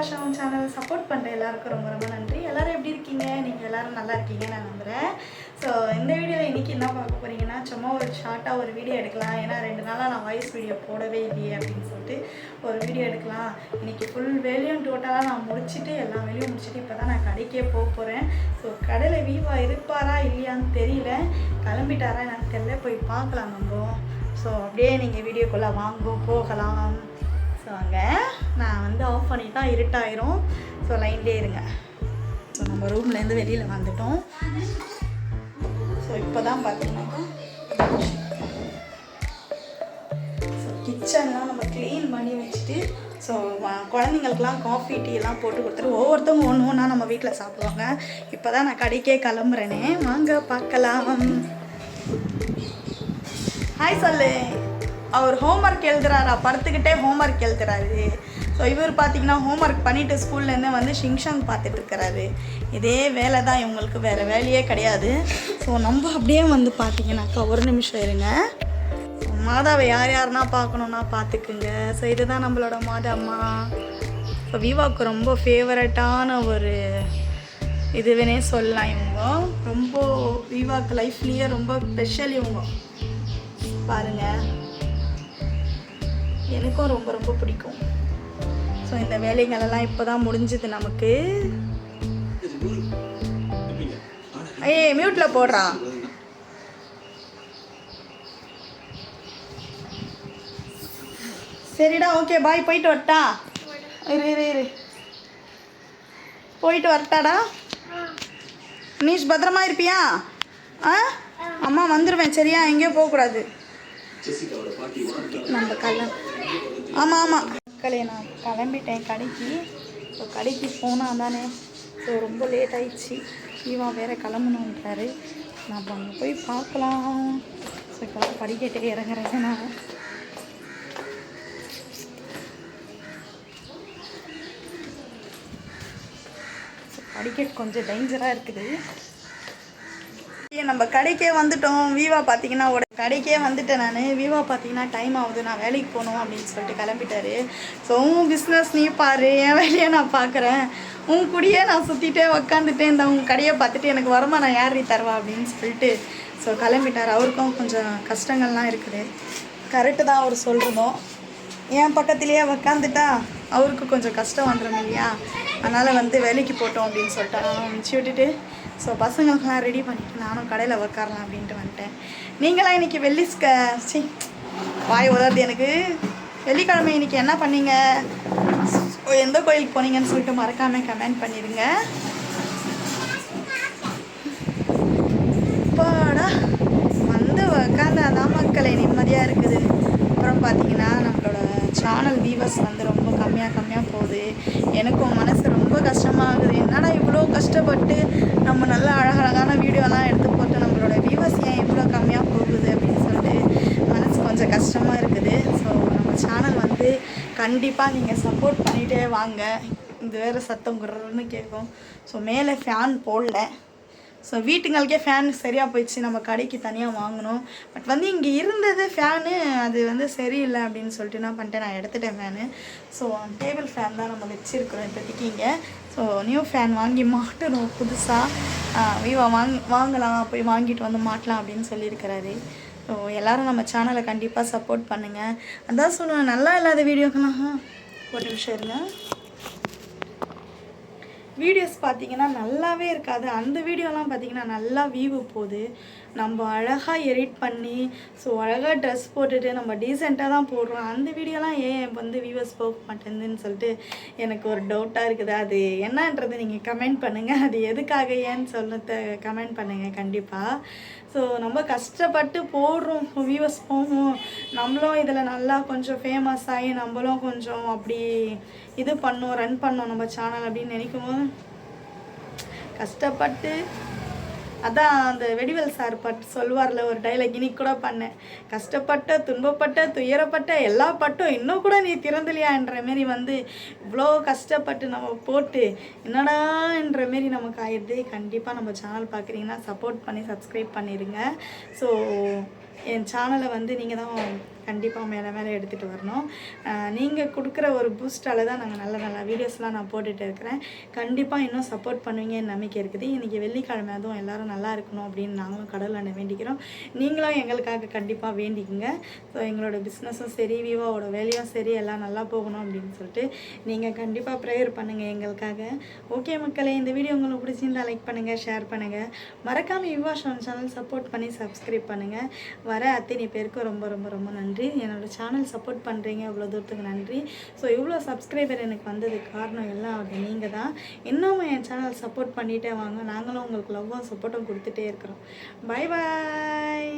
பாஷாவும் channel support பண்ணுற எல்லாருக்கும் ரொம்ப ரொம்ப நன்றி. எல்லோரும் எப்படி இருக்கீங்க? நீங்கள் எல்லோரும் நல்லா இருக்கீங்க நான் நம்புகிறேன் ஸோ இந்த வீடியோவில் இன்றைக்கி என்ன பார்க்க போகிறீங்கன்னா சும்மா ஒரு ஷார்ட்டாக ஒரு வீடியோ எடுக்கலாம். ஏன்னா ரெண்டு நாளாக நான் வாய்ஸ் வீடியோ போடவே இல்லையே அப்படின்னு சொல்லிட்டு ஒரு வீடியோ எடுக்கலாம். இன்றைக்கி ஃபுல் வேலையும் டோட்டலாக நான் முடிச்சுட்டு எல்லா வேலையும் முடிச்சுட்டு இப்போ தான் நான் கடைக்கே போக போகிறேன் ஸோ கடையில் வீவா இருப்பாரா இல்லையான்னு தெரியல. கிளம்பிட்டாரா எனக்கு தெரியல. போய் பார்க்கலாம் நம்ம ஸோ அப்படியே நீங்கள் வீடியோக்குள்ளே வாங்க போகலாம். ஸோ அங்கே நான் வந்து ஆஃப் பண்ணிட்டா தான் இருட்டாயிரும். ஸோ லைன்லேயே இருங்க. ஸோ நம்ம ரூம்லேருந்து வெளியில் வந்துட்டோம். ஸோ இப்போ தான் பார்த்தீங்கன்னாக்கா ஸோ கிச்சன்லாம் நம்ம க்ளீன் பண்ணி வச்சுட்டு ஸோ குழந்தைங்களுக்குலாம் காஃபி டீ எல்லாம் போட்டு கொடுத்துட்டு ஒவ்வொருத்தவங்க ஒன்று ஒன்றா நம்ம வீட்டில் சாப்பிடுவாங்க. இப்போ தான் நான் கடைக்கே கிளம்புறேனே. வாங்க பார்க்கலாம். ஹாய் சொல்லு. அவர் ஹோம்ஒர்க் எழுதுறாரா? படுத்துக்கிட்டே ஹோம்ஒர்க் எழுதுறாரு. ஸோ இவர் பார்த்தீங்கன்னா ஹோம்ஒர்க் பண்ணிட்டு ஸ்கூல்லேருந்து வந்து ஷிங்ஷாங் பார்த்துட்டு இருக்கிறாரு. இதே வேலை தான் இவங்களுக்கு வேறு வேலையே கிடையாது. ஸோ நம்ம அப்படியே வந்து பார்த்தீங்கன்னாக்கா ஒரு நிமிஷம் இருங்க. மாதாவை யார் யாருன்னா பார்க்கணுன்னா பார்த்துக்குங்க. ஸோ இதுதான் நம்மளோட மாதாம்மா இப்போ விவாவுக்கு ரொம்ப ஃபேவரட்டான ஒரு இதுவனே சொல்லலாம் இவங்க. ரொம்ப விவாக்கு லைஃப்லேயே ரொம்ப ஸ்பெஷல் இவங்க. பாருங்கள் எனக்கும் ரொம்ப ரொம்ப பிடிக்கும். ஸோ இந்த வேலைகளெல்லாம் இப்போ தான் முடிஞ்சுது நமக்கு. ஏய் மியூட்டில் போடுறான் சரிடா ஓகே பாய் போயிட்டு வரட்டா. இரு இரு இரு. போயிட்டு வரட்டாடா. நீஷ் பத்திரமா இருப்பியா? ஆ? அம்மா வந்துடுவேன் சரியா? எங்கேயும் போகக்கூடாது. நம்ம கல்யாணம். ஆமாம் ஆமாம் மக்களே நான் கிளம்பிட்டேன் கடைக்கு. ஸோ கடைக்கு போனால் தானே. ஸோ ரொம்ப லேட் ஆயிடுச்சு. ஈவா வேறு கிளம்பணுன்றாரு நான் அங்கே போய் பார்க்கலாம். ஸோ இப்போ படிக்கட்டே இறங்குறேன் நான். ஸோ படிக்கட் கொஞ்சம் டேஞ்சராக இருக்குது. நம்ம கடைக்கே வந்துட்டோம். வீவா பார்த்தீங்கன்னா ஒரு கடைக்கே வந்துட்டேன் நான். வீவா பார்த்தீங்கன்னா டைம் ஆகுது. நான் வேலைக்கு போகணும் அப்படின்னு சொல்லிட்டு கிளம்பிட்டாரு. ஸோ உன் பிஸ்னஸ் நீ பாரு. என் வேலையை நான் பார்க்குறேன் உன் கூடயே நான் சுற்றிட்டே உக்காந்துட்டேன். இந்த உன் கடையை பார்த்துட்டு எனக்கு வருமானம் நான் நீ தருவா? அப்படின்னு சொல்லிட்டு ஸோ கிளம்பிட்டார். அவருக்கும் கொஞ்சம் கஷ்டங்கள்லாம் இருக்குது. கரெக்டு தான் அவர் சொல்கிறதும் என் பக்கத்துலேயே உக்காந்துட்டா அவருக்கு கொஞ்சம் கஷ்டம் வந்துடும் இல்லையா? அதனால் வந்து வேலைக்கு போட்டோம் அப்படின்னு சொல்லிட்டு நான் அனுப்பிச்சி விட்டுட்டு. ஸோ பசங்களுக்கெல்லாம் ரெடி பண்ணிட்டு நானும் கடையில் உட்காரலாம் அப்படின்ட்டு வந்துட்டேன். நீங்களாம் இன்றைக்கி வெள்ளி சி வாய் உதறது எனக்கு. வெள்ளிக்கிழமை இன்றைக்கி என்ன பண்ணீங்க? எந்த கோயிலுக்கு போனீங்கன்னு சொல்லிட்டு மறக்காமல் கமெண்ட் பண்ணிடுங்க அப்பாடா வந்து உட்காந்து அதான் மக்களை நிம்மதியாக இருக்குது. அப்புறம் பார்த்தீங்கன்னா நம்ம சேனல் வியூவர்ஸ் வந்து ரொம்ப கம்மியாக கம்மியாக போகுது. எனக்கும் மனசு ரொம்ப கஷ்டமாகுது. என்னடா இவ்வளோ கஷ்டப்பட்டு நம்ம நல்ல அழகழகான வீடியோலாம் எடுத்து போட்டு நம்மளோட வியூவர்ஸ் ஏன் இவ்வளோ கம்மியாக போகுது அப்படின்னு சொல்லிட்டு மனசு கொஞ்சம் கஷ்டமாக இருக்குது. ஸோ நம்ம சேனல் வந்து கண்டிப்பாக நீங்கள் சப்போர்ட் பண்ணிகிட்டே வாங்க. இது வேறு சத்தம் குரல்னு கேட்கும். ஸோ மேலே ஃபேன் போடல. ஸோ வீட்டுங்களுக்கே ஃபேன் சரியாக போயிடுச்சு. நம்ம கடைக்கு தனியாக வாங்கினோம் பட் வந்து இங்கே இருந்தது ஃபேனு அது வந்து சரியில்லை அப்படின்னு சொல்லிட்டு நான் பண்ணிட்டேன். நான் எடுத்துட்டேன் ஃபேனு ஸோ டேபிள் ஃபேன் தான் நம்ம வச்சுருக்கிறோம் இப்போதைக்கு இங்கே. ஸோ நியூ ஃபேன் வாங்கி மாட்டணும் புதுசாக விவா வாங் வாங்கலாம். போய் வாங்கிட்டு வந்து மாட்டலாம் அப்படின்னு சொல்லியிருக்கிறாரு. ஸோ எல்லோரும் நம்ம சேனலை கண்டிப்பாக சப்போர்ட் பண்ணுங்கள் அதான் சொல்லுவேன் நல்லா இல்லாத வீடியோக்கெல்லாம் ஒரு நிமிஷம் இருங்க. வீடியோஸ் பார்த்தீங்கன்னா நல்லாவே இருக்காது. அந்த வீடியோலாம் பார்த்தீங்கன்னா நல்லா வியூவு போகுது. நம்ம அழகாக எடிட் பண்ணி ஸோ அழகாக ட்ரெஸ் போட்டுட்டு நம்ம டீசெண்டாக தான் போடுறோம். அந்த வீடியோலாம் ஏன் வந்து வியூவர்ஸ் போக மாட்டேங்குதுன்னு சொல்லிட்டு எனக்கு ஒரு டவுட்டாக இருக்குது. அது என்னன்றது நீங்கள் கமெண்ட் பண்ணுங்கள் அது எதுக்காக ஏன்னு சொன்னதை கமெண்ட் பண்ணுங்கள் கண்டிப்பாக ஸோ நம்ம கஷ்டப்பட்டு போடுறோம். வியூவர்ஸ் போவோம் நம்மளும் இதில் நல்லா கொஞ்சம் ஃபேமஸ் ஆகி நம்மளும் கொஞ்சம் அப்படி இது பண்ணோம் ரன் பண்ணோம் நம்ம சேனல் அப்படின்னு நினைக்கும் போது கஷ்டப்பட்டு அதான் அந்த வெடிவேல் சார் பட் சொல்வார்ல ஒரு டைலாக் இன்னைக்கு கூட பண்ணேன் கஷ்டப்பட்ட துன்பப்பட்ட துயரப்பட்ட எல்லா பட்டும் இன்னும் கூட நீ திறந்தலையான்ற மாரி வந்து இவ்வளோ கஷ்டப்பட்டு நம்ம போட்டு என்னடான்ற மாரி நமக்கு ஆயிடுது. கண்டிப்பாக நம்ம சேனல் பார்க்குறீங்கன்னா சப்போர்ட் பண்ணி சப்ஸ்கிரைப் பண்ணிடுங்க ஸோ என் சேனலை வந்து நீங்கள் தான் கண்டிப்பாக மேலே மேலே எடுத்துகிட்டு வரணும். நீங்கள் கொடுக்குற ஒரு பூஸ்டால் தான் நாங்கள் நல்ல நல்ல வீடியோஸ்லாம் நான் போட்டுகிட்டு இருக்கிறேன். கண்டிப்பாக இன்னும் சப்போர்ட் பண்ணுவீங்கன்னு நம்பிக்கை இருக்குது. இன்றைக்கி வெள்ளிக்கிழமை அதுவும் எல்லோரும் நல்லா இருக்கணும் அப்படின்னு நாங்களும் கடவுளை வேண்டிக்கிறோம். நீங்களும் எங்களுக்காக கண்டிப்பாக வேண்டிக்குங்க. ஸோ எங்களோட பிஸ்னஸும் சரி விவோவோட வேலையும் சரி எல்லாம் நல்லா போகணும் அப்படின்னு சொல்லிட்டு நீங்கள் கண்டிப்பாக ப்ரேயர் பண்ணுங்கள் எங்களுக்காக. ஓகே மக்களே இந்த வீடியோ உங்களுக்கு பிடிச்சிருந்தா லைக் பண்ணுங்கள் ஷேர் பண்ணுங்கள் மறக்காமல் யுவா ஷோன் சேனல் சப்போர்ட் பண்ணி சப்ஸ்கிரைப் பண்ணுங்கள் வர அத்தனை பேருக்கும் ரொம்ப ரொம்ப ரொம்ப நன்றி. என்னோடய சேனல் சப்போர்ட் பண்ணுறீங்க இவ்வளோ தூரத்துக்கு நன்றி. ஸோ இவ்வளோ சப்ஸ்கிரைபர் எனக்கு வந்ததுக்கு காரணம் எல்லாம் அது நீங்கள் தான் இன்னும் என் சேனல் சப்போர்ட் பண்ணிகிட்டே வாங்க. நாங்களும் உங்களுக்கு லவ்வும் சப்போர்ட்டும் கொடுத்துட்டே இருக்கிறோம். Bye bye